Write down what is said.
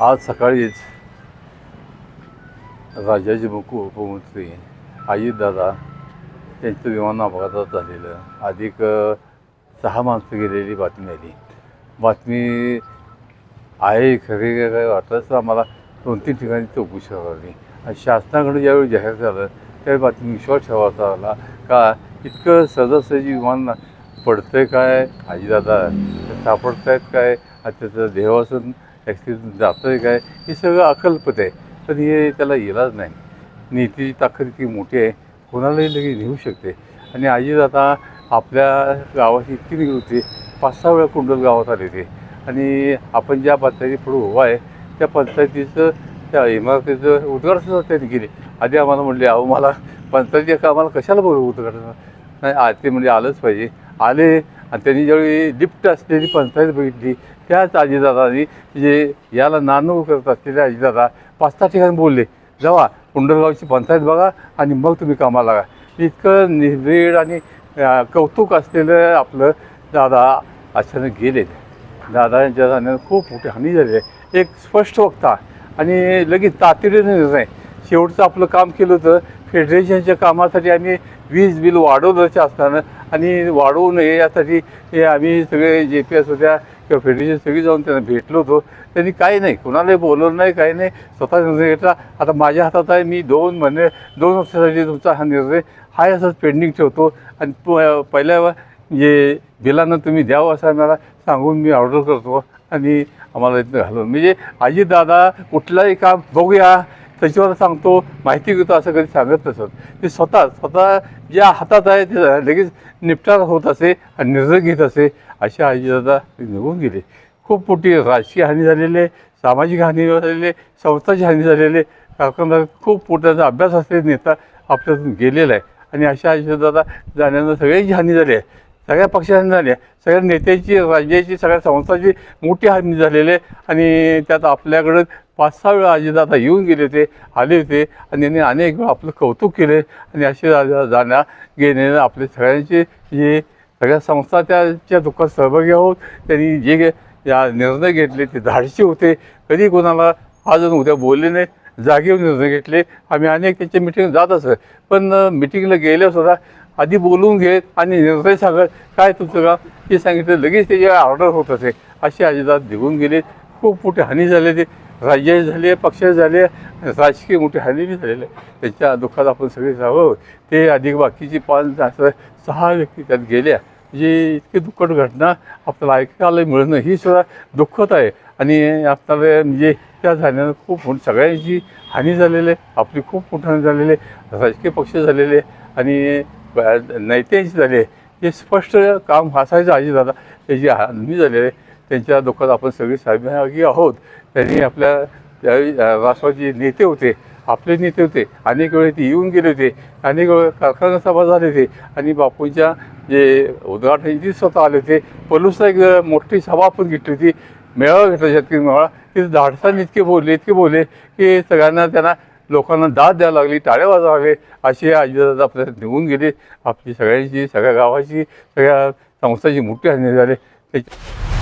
आज सकाळीच राज्याचे मुख्य उपमुख्यमंत्री अजितदादा त्यांचं विमान अपघातात झालेलं. अधिक सहा माणसं गेलेली बातमी आली. बातमी आहे खरी काय वाटलंच तर आम्हाला दोन तीन ठिकाणी चौकशी करावी. आणि शासनाकडे ज्यावेळी जाहीर झालं त्यावेळी बातमी विश्वास ठेवायचा आला. का इतकं सहजासहजी विमान पडतं आहे काय आजीदादा सापडत आहेत काय? आणि त्याचं देवासन ॲक्सिडेंट जातं आहे काय? हे सगळं अकल्पत आहे. पण हे त्याला इलाज नाही. नीतीची ताकद इतकी मोठी आहे. कोणालाही लगेच नेऊ शकते. आणि अजितदादा आपल्या गावाची इतकी निघत होती. पाच सहा वेळा कुंडल गावात आले ते आणि आपण ज्या पंचायती पुढे उभा आहे त्या पंचायतीचं त्या इमारतीचं उद्घाटन त्यांनी केले. आधी आम्हाला म्हणले अहो मला पंचायती कामाला कशाला बरोबर उद्घाटन? नाही आ ते म्हणजे आलंच पाहिजे. आले आणि त्यांनी ज्यावेळी लिफ्ट असलेली पंचायत बघितली त्याच आजीदादानी जे याला नानू करत असलेले आजीदादा पाच सहा ठिकाणी बोलले जावा पुंडरगावची पंचायत बघा आणि मग तुम्ही कामाला लागा. इतकं निर्भीड आणि कौतुक असलेलं आपलं दादा अचानक गेलेत दादा यांच्या जाण्यानं खूप मोठी हानी झाली. आहे एक स्पष्ट वक्ता आणि लगेच तातडीने निर्णय. शेवटचं आपलं काम केलं होतं फेडरेशनच्या कामासाठी आम्ही वीज बिल वाढवलं असताना आणि वाढवू नये यासाठी हे आम्ही सगळे जे पी एस होत्या किंवा फेडरेशन सगळी जाऊन त्यांना भेटलो होतो. त्यांनी काही नाही कुणालाही बोलवलं नाही काही नाही स्वतः निर्णय घेतला. आता माझ्या हातात आहे मी दोन महिने दोन वर्षासाठी तुमचा हा निर्णय हा असंच पेंडिंग ठेवतो. आणि पहिल्या जे बिलानं तुम्ही द्यावं असं मला सांगून मी ऑर्डर करतो आणि आम्हाला इथं घालून म्हणजे आजी दादा कुठलंही काम बघूया. त्याच्यावर सांगतो माहिती घेतो असं कधी सांगत नसत. ते स्वतः स्वतः ज्या हातात आहे ते लगेच निपटारा होत असे आणि निर्णय घेत असे असे अजितदादा निघून गेले. खूप मोठी राजकीय हानी झालेली आहे सामाजिक हानी झालेली आहे संस्थाची हानी झालेली आहे. कारखानदार खूप मोठ्याचा अभ्यास असलेले नेता आपल्यातून गेलेला आहे. आणि अशा अजितदादा जाण्यानं सगळ्यांची हानी झाली आहे. सगळ्या पक्षांनी झाली आहे. सगळ्या नेत्याची राज्याची सगळ्या संस्थांची मोठी हानी झालेली आहे. आणि त्यात आपल्याकडं पाच सहा वेळा अजितदादा येऊन गेले होते आले होते. आणि त्यांनी अनेक वेळा आपलं कौतुक केले. आणि असे जा- जाण्या घेण्याने आपले सगळ्यांचे जे सगळ्या संस्था त्याच्या दुःखात सहभागी आहोत. त्यांनी जे या निर्णय घेतले ते धाडशी होते. कधी कोणाला आज आणि उद्या बोलले नाही जागेवर निर्णय घेतले. आम्ही अनेक त्यांच्या मिटिंग जात असत. पण मिटिंगला गेल्यासुद्धा आधी बोलवून घेत आणि निर्णय सांगत काय तुमचं काम? हे सांगितलं. लगेच त्याची ऑर्डर होत असे. असे अजितात निघून गेले. खूप मोठी हानी झाली ते. राज्य झाले पक्ष झाले राजकीय मोठी हानी झालेले. आहे त्यांच्या दुःखात आपण सगळे जावं. ते अधिक बाकीची पाच असं सहा व्यक्ती त्यात गेल्या. म्हणजे इतकी दुःखद घटना आपल्याला ऐकायला मिळणं ही सुद्धा दुःखद आहे. आणि आपल्याला म्हणजे त्या झाल्यानं खूप सगळ्यांची हानी झालेली आहे. आपली खूप मोठी हानी झालेली आहे. राजकीय पक्ष झालेले आहे. आणि नेत्यांची झाले हे स्पष्ट काम असायचं आजी दादा त्याची हानी झालेले आहे त्यांच्या दुःखात आपण सगळे सहभागी आहोत. त्यांनी आपल्या त्यावेळी राष्ट्रवादी नेते होते आपले नेते होते अनेक वेळे ते येऊन गेले होते अनेक वेळ कारखाना सभा झाले होते आणि बापूंच्या जे उद्घाटनाची स्वतः आले होते पलूसला एक मोठी सभा आपण घेतली होती मेळावा घेतला शेतकरी मेळावा. तिथे धाडसाने इतके बोलले इतके बोलले की सगळ्यांना त्यांना लोकांना दाद द्यायला लागली टाळ्या वाजवावे लागले असे आजीदादा आपल्या निघून गेले. आपली सगळ्यांची सगळ्या गावाची सगळ्या संस्थाची मोठी हानी झाले. त्याची